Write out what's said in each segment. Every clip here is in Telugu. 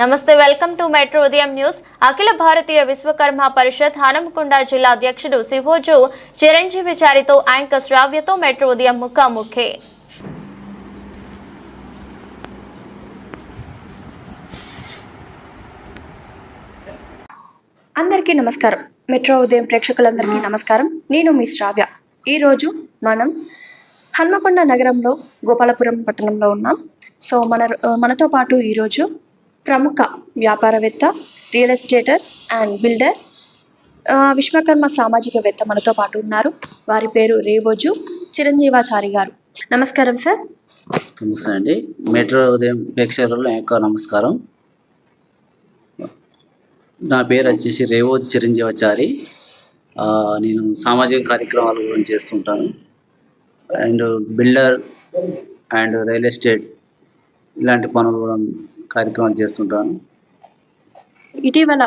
నమస్తే welcome to metro Udayam news. Akhila Bharatiya Vishwakarma Parishad Hanumakonda జిల్లా అధ్యక్షుడు శివోజు చిరంజీవి చారితో యాంకర్ శ్రావ్యతో మెట్రో ఉదయం ముఖాముఖి. అందరికీ నమస్కారం. మెట్రో ఉదయం ప్రేక్షకులందరికీ నమస్కారం. నేను మీ శ్రావ్య. ఈరోజు మనం హన్మకొండ నగరంలో గోపాలపురం పట్టణంలో ఉన్నాం. సో మన మనతో పాటు ఈరోజు ప్రముఖ వ్యాపారవేత్త real estater and builder Vishwakarma సామాజికవేత్త మనతో పాటు ఉన్నారు. వారి పేరు రేవోజు చిరంజీవాచారి గారు. నమస్కారం సార్. నమస్తే అండి. మెట్రో ఉదయం ప్రేక్షకులు యొక్క నమస్కారం. నా పేరు వచ్చేసి రేవోజు చిరంజీవాచారి. నేను సామాజిక కార్యక్రమాలు గురించి చేస్తుంటాను. And builder and real estate ఇలాంటి పనులు కూడా కార్యక్రమాలు చేస్తుంటాను. ఇటీవల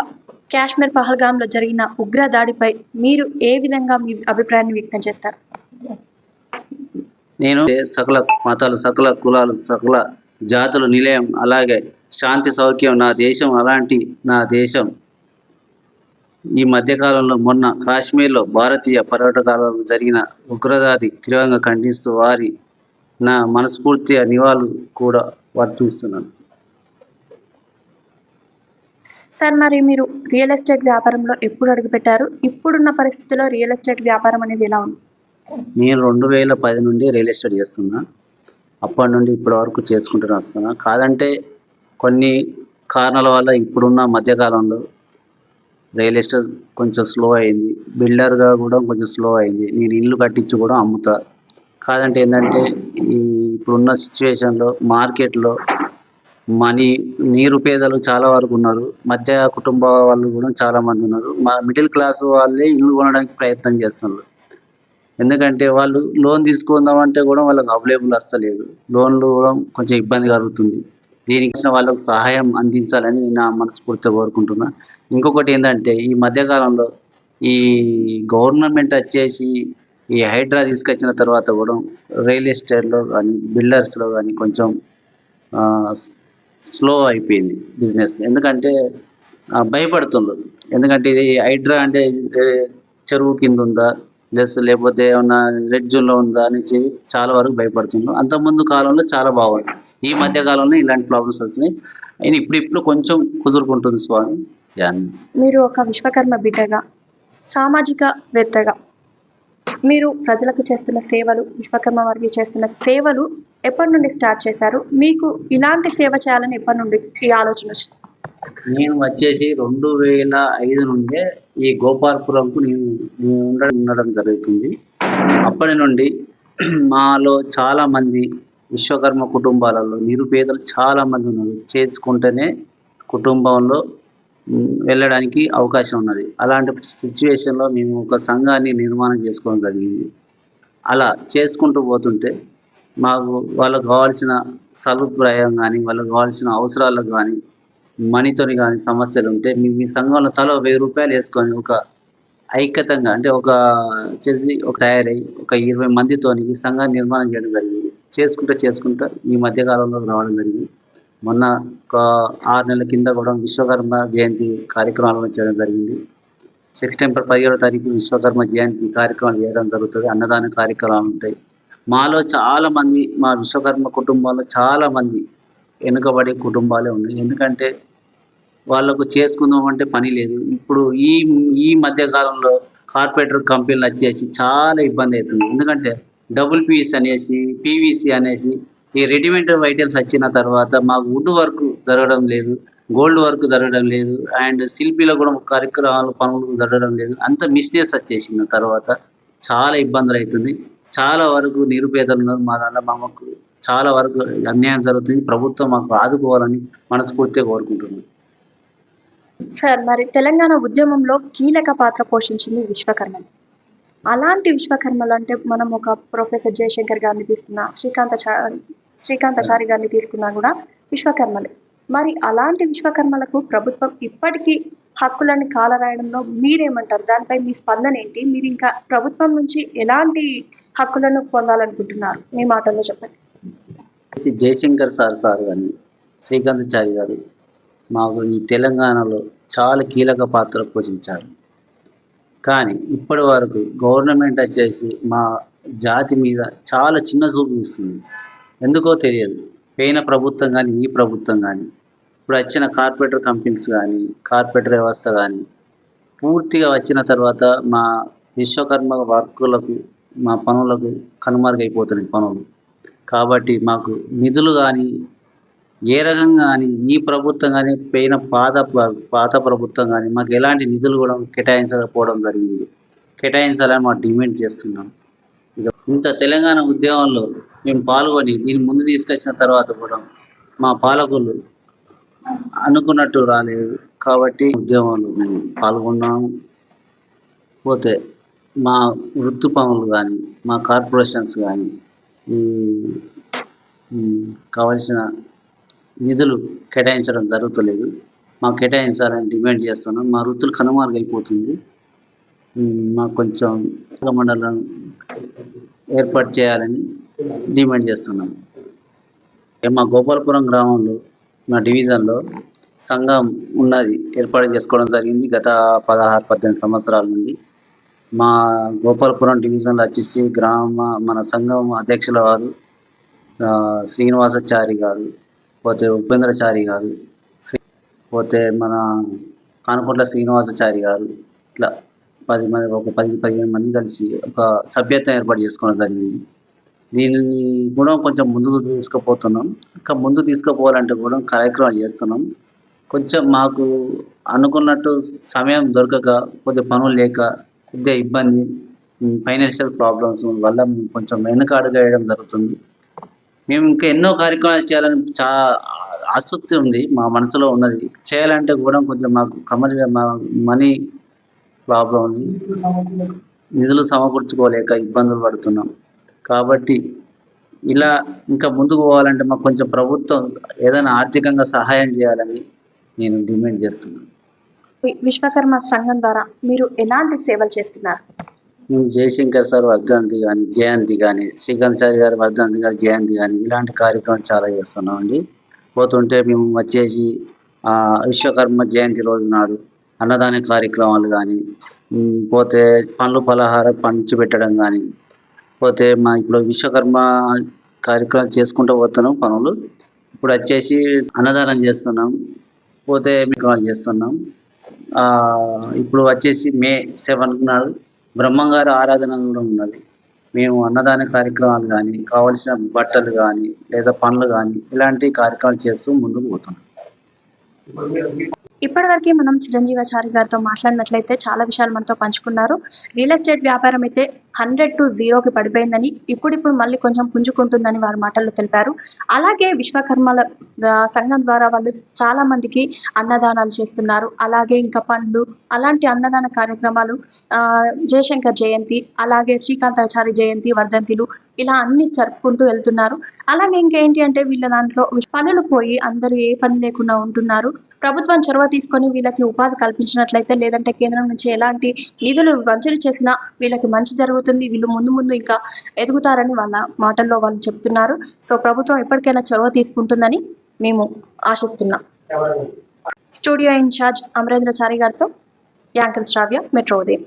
కాశ్మీర్ పహల్గాంలో జరిగిన ఉగ్ర దాడిపై మీరు ఏ విధంగా మీ అభిప్రాయాన్ని వ్యక్తం చేస్తారు? నేను సకల మతాలు సకల కులాలు సకల జాతుల నిలయం అలాగే శాంతి సౌఖ్యం నా దేశం అలాంటి నా దేశం. ఈ మధ్యకాలంలో మొన్న కాశ్మీర్లో భారతీయ పర్యాటకాలలో జరిగిన ఉగ్రదాడి తీవ్రంగా ఖండిస్తూ వారి నా మనస్ఫూర్తిగా నివాళులు కూడా వర్తిస్తున్నాను సార్ మరి మీరు రియల్ ఎస్టేట్ వ్యాపారంలో ఎప్పుడు అడుగుపెట్టారు? ఇప్పుడున్న పరిస్థితిలో రియల్ ఎస్టేట్ వ్యాపారం అనేది ఎలా ఉంది? నేను రెండు వేల పది నుండి రియల్ ఎస్టేట్ చేస్తున్నా. అప్పటి నుండి ఇప్పటి వరకు చేసుకుంటూనే వస్తున్నా. కాదంటే కొన్ని కారణాల వల్ల ఇప్పుడున్న మధ్యకాలంలో రియల్ ఎస్టేట్ కొంచెం స్లో అయింది. బిల్డర్గా కూడా కొంచెం స్లో అయింది. నేను ఇల్లు కట్టించి కూడా అమ్ముతా. కాదంటే ఏంటంటే ఈ ఇప్పుడున్న సిచ్యువేషన్లో మార్కెట్లో మనీ నిరుపేదలు చాలా వరకు ఉన్నారు. మధ్య కుటుంబ వాళ్ళు కూడా చాలా మంది ఉన్నారు. మా మిడిల్ క్లాస్ వాళ్ళే ఇల్లు కొనడానికి ప్రయత్నం చేస్తున్నారు. ఎందుకంటే వాళ్ళు లోన్ తీసుకుందామంటే కూడా వాళ్ళకి అవైలబుల్ వస్తలేదు లోన్లు కూడా కొంచెం ఇబ్బంది కలుగుతుంది. దీనికి వాళ్ళకు సహాయం అందించాలని నా మనస్ఫూర్తిగా కోరుకుంటున్నా. ఇంకొకటి ఏంటంటే ఈ మధ్యకాలంలో ఈ గవర్నమెంట్ వచ్చేసి ఈ హైడ్రా తీసుకొచ్చిన తర్వాత కూడా రియల్ ఎస్టేట్లో కానీ బిల్డర్స్లో కానీ కొంచెం స్లో అయిపోయింది బిజినెస్. ఎందుకంటే భయపడుతుండ్రు ఎందుకంటే ఇది హైడ్రా అంటే చెరువు కింద ఉందా ప్లస్ లేకపోతే ఏమన్నా రెడ్ జోన్లో ఉందా అనేసి చాలా వరకు భయపడుతుండ్రు. అంతకుముందు కాలంలో చాలా బాగుంది. ఈ మధ్య కాలంలో ఇలాంటి ప్రాబ్లమ్స్ వస్తున్నాయి. అయినా ఇప్పుడు ఇప్పుడు కొంచెం కుదురుకుంటుంది స్వామి. మీరు ఒక విశ్వకర్మ బిడ్డగా సామాజికవేత్తగా మీరు ప్రజలకు చేస్తున్న సేవలు విశ్వకర్మ వారికి చేస్తున్న సేవలు ఎప్పటి నుండి స్టార్ట్ చేశారు? మీకు ఇలాంటి సేవ చేయాలని ఎప్పటి నుండి ఈ ఆలోచన వచ్చింది? నేను వచ్చేసి రెండు వేల ఐదు నుండే ఈ గోపాల్పురంకు నేను ఉండడం ఉండడం జరుగుతుంది. అప్పటి నుండి మాలో చాలా మంది విశ్వకర్మ కుటుంబాలలో నిరుపేదలు చాలా మంది ఉన్నారు. చేసుకుంటేనే కుటుంబంలో వెళ్ళడానికి అవకాశం ఉన్నది. అలాంటి సిచ్యువేషన్లో మేము ఒక సంఘాన్ని నిర్మాణం చేసుకోవడం జరిగింది. అలా చేసుకుంటూ పోతుంటే మాకు వాళ్ళకు కావాల్సిన సదుపాయం కానీ వాళ్ళకు కావాల్సిన అవసరాలకు కానీ మనీతోని కానీ సమస్యలు ఉంటే మీ మీ సంఘంలో తలో వెయ్యి రూపాయలు వేసుకొని ఒక ఐక్యతంగా అంటే ఒక చేసి ఒక తయారై ఒక ఇరవై మందితోని ఈ సంఘాన్ని నిర్మాణం చేయడం జరిగింది. చేసుకుంటూ చేసుకుంటూ ఈ మధ్యకాలంలో రావడం జరిగింది. మొన్న ఒక ఆరు నెలల కింద కూడా విశ్వకర్మ జయంతి కార్యక్రమాలను చేయడం జరిగింది. సెప్టెంబర్ పదిహేడో తారీఖు విశ్వకర్మ జయంతి కార్యక్రమాలు చేయడం జరుగుతుంది. అన్నదాన కార్యక్రమాలు ఉంటాయి. మాలో చాలా మంది మా విశ్వకర్మ కుటుంబాల్లో చాలా మంది వెనుకబడే కుటుంబాలే ఉన్నాయి. ఎందుకంటే వాళ్ళకు చేసుకుందాం అంటే పని లేదు. ఇప్పుడు ఈ ఈ మధ్య కాలంలో కార్పొరేటర్ కంపెనీలు వచ్చేసి చాలా ఇబ్బంది అవుతుంది. ఎందుకంటే డబుల్ పీస్ అనేసి పీవీసీ అనేసి ఈ రెడీమేడ్ ఐటమ్స్ వచ్చిన తర్వాత మాకు వుడ్ వర్క్ జరగడం లేదు గోల్డ్ వర్క్ జరగడం లేదు అండ్ శిల్పిలో కూడా కార్యక్రమాలు పనులు జరగడం లేదు. అంత మిస్నెస్ వచ్చేసిన తర్వాత. చాలా ఇబ్బందులు అవుతుంది. చాలా వరకు నిరుపేదలు ఉన్నారు మా దాంట్లో. మాకు చాలా వరకు అన్యాయం జరుగుతుంది. ప్రభుత్వం మాకు ఆదుకోవాలని మనస్ఫూర్తిగా కోరుకుంటున్నాం. సార్ మరి తెలంగాణ ఉద్యమంలో కీలక పాత్ర పోషించింది విశ్వకర్మ. అలాంటి విశ్వకర్మలు అంటే మనం ఒక ప్రొఫెసర్ జయశంకర్ గారిని తీసుకున్న శ్రీకాంత శ్రీకాంతాచారి గారిని తీసుకున్నా కూడా విశ్వకర్మలే. మరి అలాంటి విశ్వకర్మలకు ప్రభుత్వం ఇప్పటికీ హక్కులను కాలరాయడంలో మీరేమంటారు? దానిపై మీ స్పందన ఏంటి? మీరు ఇంకా ప్రభుత్వం నుంచి ఎలాంటి హక్కులను పొందాలనుకుంటున్నారు? మీ మాటల్లో చెప్పండి. జయశంకర్ సార్ సార్ కానీ శ్రీకాంతాచారి గారు మాకు ఈ తెలంగాణలో చాలా కీలక పాత్ర పోషించారు. కానీ ఇప్పటి వరకు గవర్నమెంట్ వచ్చేసి మా జాతి మీద చాలా చిన్న చూపు ఇస్తుంది ఎందుకో తెలియదు. పోయిన ప్రభుత్వం కానీ ఈ ప్రభుత్వం కానీ ఇప్పుడు వచ్చిన కార్పొరేటర్ కంపెనీస్ కానీ కార్పొరేటర్ వ్యవస్థ కానీ పూర్తిగా వచ్చిన తర్వాత మా విశ్వకర్మ వర్కులకు మా పనులకు కనుమరుగైపోతున్నాయి పనులు. కాబట్టి మాకు నిధులు కానీ ఏ రకంగా కానీ ఈ ప్రభుత్వం కానీ పోయిన పాత పాత ప్రభుత్వం కానీ మాకు ఎలాంటి నిధులు కూడా కేటాయించకపోవడం జరిగింది. కేటాయించాలని మా డిమాండ్ చేస్తున్నాం. ఇక ఇంత తెలంగాణ ఉద్యమంలో మేము పాల్గొని దీన్ని ముందు తీసుకొచ్చిన తర్వాత కూడా మా పాలకులు అనుకున్నట్టు రాలేదు కాబట్టి ఉద్యమాలు మేము పాల్గొన్నాము. పోతే మా వృత్తి పనులు కానీ మా కార్పొరేషన్స్ కానీ కావలసిన నిధులు కేటాయించడం జరుగుతలేదు. మాకు కేటాయించాలని డిమాండ్ చేస్తున్నాం. మా వృత్తులు కనుమరుగైపోతుంది. మాకు కొంచెం మండలం ఏర్పాటు చేయాలని డిమాండ్ చేస్తున్నాం. మా గోపాలపురం గ్రామంలో మా డివిజన్లో సంఘం ఉన్నది ఏర్పాటు చేసుకోవడం జరిగింది గత పదహారు పద్దెనిమిది సంవత్సరాల నుండి. మా గోపాలపురం డివిజన్లో వచ్చేసి గ్రామ మన సంఘం అధ్యక్షుల వారు శ్రీనివాసచారి శ్రీనివాసాచారి గారు పోతే ఉపేంద్రచారి గారు పోతే మన కానకొండ శ్రీనివాసాచారి గారు ఇట్లా పది మంది ఒక పది పదిహేను మంది కలిసి ఒక సభ్యత్వం ఏర్పాటు చేసుకోవడం జరిగింది. దీనిని కూడా కొంచెం ముందుకు తీసుకుపోతున్నాం. ఇంకా ముందు తీసుకుపోవాలంటే కూడా కార్యక్రమాలు చేస్తున్నాం. కొంచెం మాకు అనుకున్నట్టు సమయం దొరకక కొద్దిగా పనులు లేక కొద్దిగా ఇబ్బంది ఫైనాన్షియల్ ప్రాబ్లమ్స్ వల్ల కొంచెం వెనుక అడుగేయడం జరుగుతుంది. మేము ఇంకా ఎన్నో కార్యక్రమాలు చేయాలని చా ఆసక్తి ఉంది మా మనసులో ఉన్నది. చేయాలంటే కూడా కొంచెం మాకు కమర్షియల్ మనీ ప్రాబ్లం ఉంది. నిధులు సమకూర్చుకోలేక ఇబ్బందులు పడుతున్నాం. కాబట్టి ఇలా ఇంకా ముందుకు పోవాలంటే మాకు కొంచెం ప్రభుత్వం ఏదైనా ఆర్థికంగా సహాయం చేయాలని నేను డిమాండ్ చేస్తున్నాను. విశ్వకర్మ సంఘం ద్వారా మీరు ఎలాంటి సేవలు చేస్తున్నారు? మేము జయశంకర్ సార్ వర్ధంతి కానీ జయంతి కానీ శ్రీకాంత్ సార్ గారి వర్ధంతి గారి జయంతి కానీ ఇలాంటి కార్యక్రమాలు చాలా చేస్తున్నాం అండి పోతుంటే మేము వచ్చేసి ఆ, విశ్వకర్మ జయంతి రోజు నాడు అన్నదాన కార్యక్రమాలు కానీ పోతే పండ్లు పలహారం పంచి పెట్టడం కానీ పోతే మా ఇప్పుడు విశ్వకర్మ కార్యక్రమం చేసుకుంటూ పోతున్నాం పనులు. ఇప్పుడు వచ్చేసి అన్నదానం చేస్తున్నాం. పోతే మీకు చేస్తున్నాం. ఇప్పుడు వచ్చేసి మే సెవెన్ నాడు బ్రహ్మంగారు ఆరాధన కూడా ఉన్నది. మేము అన్నదాన కార్యక్రమాలు కానీ కావలసిన బట్టలు కానీ లేదా పనులు కానీ ఇలాంటి కార్యక్రమాలు చేస్తూ ముందుకు పోతున్నాం. ఇప్పటివరకు మనం చిరంజీవాచారి గారితో మాట్లాడినట్లయితే చాలా విషయాలు మనతో పంచుకున్నారు. రియల్ ఎస్టేట్ వ్యాపారం అయితే హండ్రెడ్ టు జీరోకి పడిపోయిందని ఇప్పుడిప్పుడు మళ్ళీ కొంచెం పుంజుకుంటుందని వారి మాటల్లో తెలిపారు. అలాగే విశ్వకర్మల సంఘం ద్వారా వాళ్ళు చాలా మందికి అన్నదానాలు చేస్తున్నారు. అలాగే ఇంకా పండ్లు అలాంటి అన్నదాన కార్యక్రమాలు ఆ, జయశంకర్ జయంతి అలాగే శ్రీకాంతాచారి జయంతి వర్ధంతిలు ఇలా అన్ని జరుపుకుంటూ వెళ్తున్నారు. అలాగే ఇంకేంటి అంటే వీళ్ళ దాంట్లో పనులు పోయి అందరూ ఏ పని లేకుండా ఉంటున్నారు. ప్రభుత్వం చొరవ తీసుకొని వీళ్ళకి ఉపాధి కల్పించినట్లయితే లేదంటే కేంద్రం నుంచి ఎలాంటి నిధులు మంజూరు చేసినా వీళ్ళకి మంచి జరుగుతుంది. వీళ్ళు ముందు ముందు ఇంకా ఎదుగుతారని వాళ్ళ మాటల్లో వాళ్ళు చెప్తున్నారు. సో ప్రభుత్వం ఎప్పటికైనా చొరవ తీసుకుంటుందని మేము ఆశిస్తున్నాం. స్టూడియో ఇన్ఛార్జ్ అమరేంద్రచారి గారితో anchor Shravya metro Udayam.